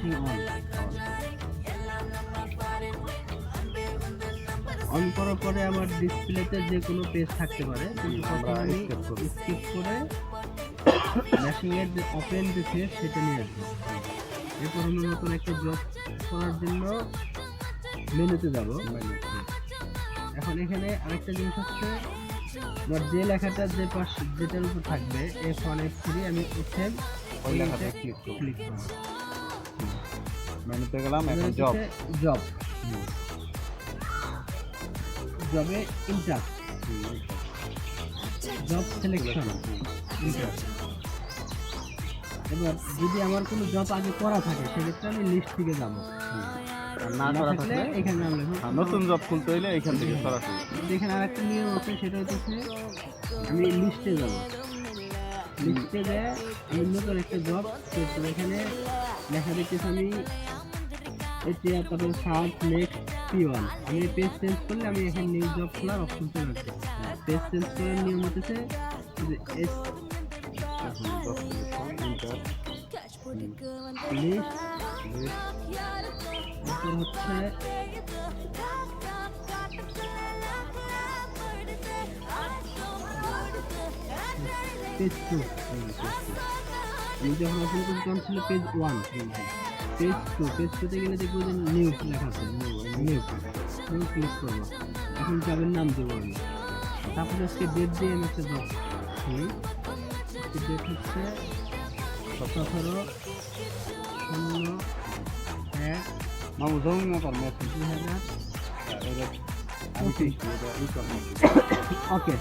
অনকার on করার পরে আমার ডিসপ্লেতে যে কোনো পেজ থাকতে পারে তখন আমি স্কিপ করে ম্যাশিংয়ের যে ওপেন যে পেজ সেটা নিয়ে আসব। এরপর আমি নতুন একটা জব করার জন্য মেনুতে যাব। এখন এখানে আরেকটা জিনিস হচ্ছে আমার যে লেখাটা যে পাশ যেটার উপর থাকবে এফ ওয়ান এফ থ্রি আমি সেম ওই click করব। ক্লিক করব। মেনুতে গেলাম এখন জব জব জবে ইন্টার জব সিলেকশন ইন্টার এবার যদি আমার কোনো জব আগে করা থাকে সেক্ষেত্রে আমি লিস্ট থেকে যাব। না করা থাকলে এখানে আমি লিখব। নতুন জব খুলতে হইলে এখান থেকে সরাসরি। এখানে আরেকটা নিয়ম আছে সেটা হচ্ছে আমি লিস্টে যাব। লিস্টে গিয়ে আমি নতুন একটা জব এখানে লেখা দেখতেছি আমি এটি তারপরে সার্চ নেক্সট পি ওয়ান আমি পেজ চেঞ্জ করলে আমি এখানে নিউ জব খোলার অপশন চলে আসবে। পেজ চেঞ্জ করার নিয়ম হচ্ছে এস পেজ টু পেজ ওয়ান গেলে দেখব যে নিউ লেখা আছে নিউ নিউ ক্লিক এখন জবের নাম দেবো আমি তারপরে আজকে ডেট দিয়ে আমি একটা জব হচ্ছে সতেরো শূন্য এক মামু মাপার মেশিন দুই হাজার। কি ওকে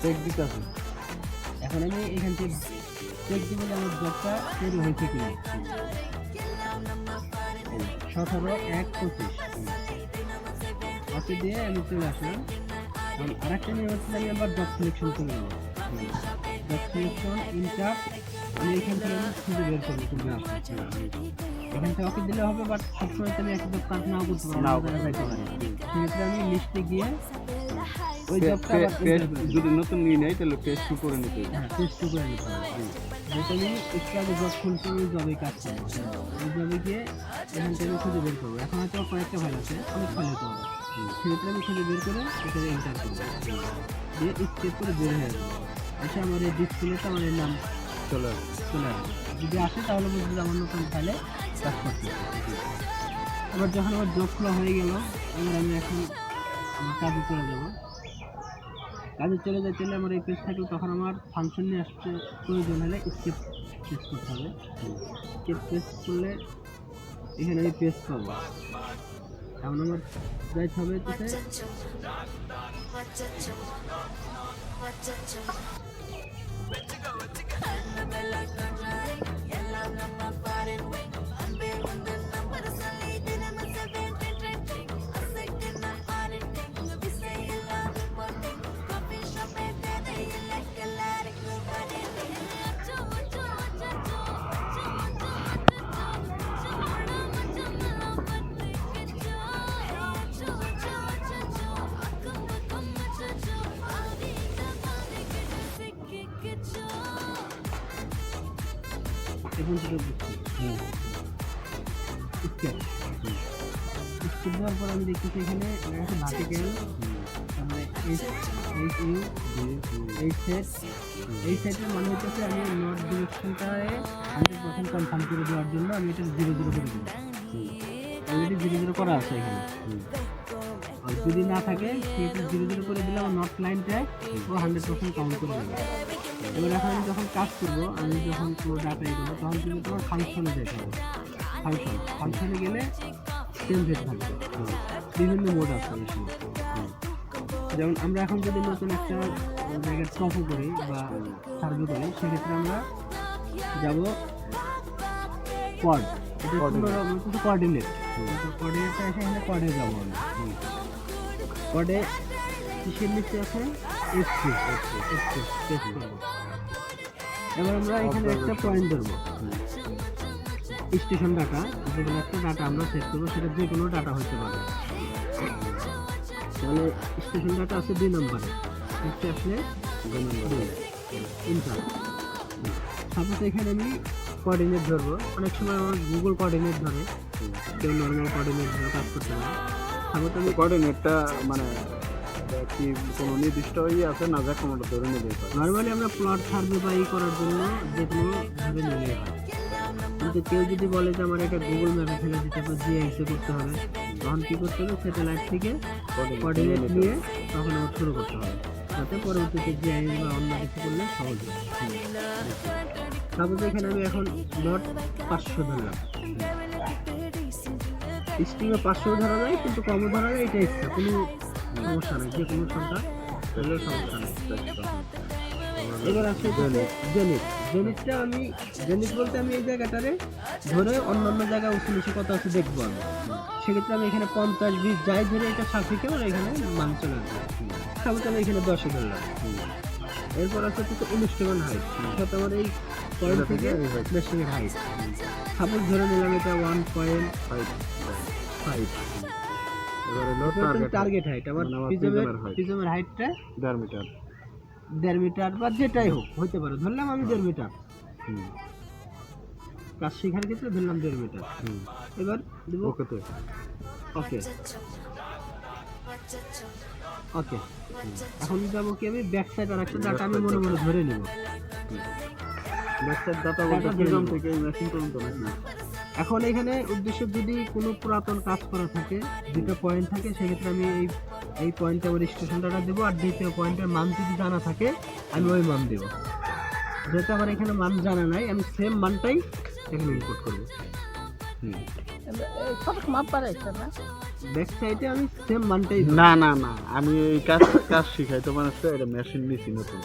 চেক দিতেছি। এখন আমি এখান থেকে চেক দিব যে আমার জবটা তৈরি হয়েছে কিনা। সতেরো এক পঁচিশ। ওকে দিয়ে আমি চলে আসলাম। আর আরেকটা নিয়ে হচ্ছে আমি আবার জব সিলেকশন করে নেব। জব সিলেকশন আমি খুঁজে বের দিলে হবে বাট সবসময় তো আমি লিস্টে গিয়ে ওই জবটা নতুন নিয়ে নেই তাহলে পেজ টু করে নিতে হ্যাঁ টেস্ট ওই জবে কাজ করব ওই জবে গিয়ে খুঁজে বের করব এখন হয়তো কয়েকটা ফাইল আছে অনেক আমি খুঁজে বের করে এখানে এন্টার করব দিয়ে স্টেপ করে বের হয়ে যাবে এসে আমার এই ডিসপ্লেতে আমার এই নাম চলে চলে আসবে। যদি আসে তাহলে বুঝব আমার নতুন ফাইলে কাজ করতে এবার যখন আমার জব খোলা হয়ে গেল, এবার আমি এখন কাজে চলে যাব। কাজে চলে যেতে হলে আমার এই পেজ থাকলে তখন আমার ফাংশন নিয়ে আসতে প্রয়োজন হলে স্কেপ পেজ করতে হবে। স্কেপ পেজ করলে এখানে আমি পেজ করব। এখন আমার যাইতে হবে We're to go, we're to wing. এবং দেওয়ার পর আমি দেখতেছি এখানে গেল এইচ এইচ মানে হচ্ছে আমি কনফার্ম করে দেওয়ার জন্য আমি এটা করে করা আছে যদি না থাকে সেটা জিরো জিরো করে দিলাম নর্থ লাইনটায় ও হান্ড্রেড পার্সেন্ট কাউন্ট করে দিলাম এবার এখন আমি যখন কাজ করব আমি যখন পুরো ডাটা ইয়ে করব তখন কিন্তু তোমার ফাংশনে যেতে হবে। ফাংশন ফাংশনে গেলে হতে থাকবে। বিভিন্ন মোড আছে এই। যেমন আমরা এখন যদি নতুন একটা জায়গায় টপও করি বা সার্ভে করি সেক্ষেত্রে আমরা যাব কড এটা কিন্তু কোঅর্ডিনেট কোঅর্ডিনেটটা এসে এখানে কডে যাব আমি কডে কিসের নিচে আছে? এক্সট্রি এক্সট্রি টেস্ট করব এবার আমরা এখানে একটা পয়েন্ট ধরবো। স্টেশন ডাটা যেগুলো একটা ডাটা আমরা সেট করব সেটা যে কোনো ডাটা হতে পারে। তাহলে স্টেশন ডাটা আছে দুই নম্বরে। হচ্ছে আসলে ইনকাম সাপোজ এখানে আমি কোঅর্ডিনেট ধরবো। অনেক সময় আমার গুগল কোঅর্ডিনেট ধরে। কেউ নর্মাল কোঅর্ডিনেট ধরে কাজ করতে পারে। সাপোজ আমি কোঅর্ডিনেটটা মানে কি কোনো নির্দিষ্ট ইয়ে আছে না যে কোনোটা ধরে নিলেই হয়। নর্মালি আমরা প্লট সার্ভে বা ই করার জন্য যে কোনো ভাবে নিলে হয়। কিন্তু কেউ যদি বলে যে আমার এটা গুগল ম্যাপে ফেলে দিতে হবে জিআইসে করতে হবে তখন কী করতে হবে? স্যাটেলাইট থেকে কোঅর্ডিনেট নিয়ে তখন আবার শুরু করতে হবে। যাতে পরবর্তীতে জিআইএস বা অন্য কিছু করলে সহজ সাপোজ এখানে আমি এখন নট পাঁচশো ধরলাম। স্ট্রিমে পাঁচশো ধরা যায় কিন্তু কমও ধরা যায় এটা ইচ্ছা। কোনো সমস্যা যে কোনো সংখ্যা ধরলেও সমস্যা এবার আছে জেনিট জেনিটটা আমি জেনিট বলতে আমি এই জায়গাটারে ধরে অন্যান্য জায়গায় উঁচু নিচু কত আছে দেখব আমি সেক্ষেত্রে আমি এখানে পঞ্চাশ বিশ যাই ধরে এটা সাপেক্ষে আমার এখানে মান চলে সাপোজ আমি এখানে দশে ধরলাম এরপর আছে হচ্ছে ইনস্ট্রুমেন্ট হাইট অর্থাৎ আমার এই পয়েন্ট থেকে মেশিনের হাইট সাপোজ ধরে নিলাম এটা one point five five target হাইটটা 1.5 মিটার 1.5 মিটার বা যেটাই হোক হতে পারে। ধরলাম আমি 1.5 মিটার কাজ ক্ষেত্রে ধরলাম 1.5 মিটার এবার দেব। ওকে ওকে এখন যাব কি আমি ব্যাক সাইড আর একটা আমি মনে মনে ধরে নেব। ব্যাক সাইড ডাটা এখন এখানে উদ্দেশ্য যদি কোনো পুরাতন কাজ করা থাকে দুটো পয়েন্ট থাকে সেক্ষেত্রে আমি এই এই পয়েন্টে আমার স্টেশন ডাটা দেবো আর দ্বিতীয় পয়েন্টের মান যদি জানা থাকে আমি ওই মান দেবো। যেহেতু আমার এখানে মান জানা নাই আমি সেম মানটাই এখানে ইনপুট করব। হুম। ব্যাক সাইডে আমি সেম মানটাই না না না আমি এই কাজ কাজ শিখাই। তোমার হচ্ছে এটা মেশিন নিছি নতুন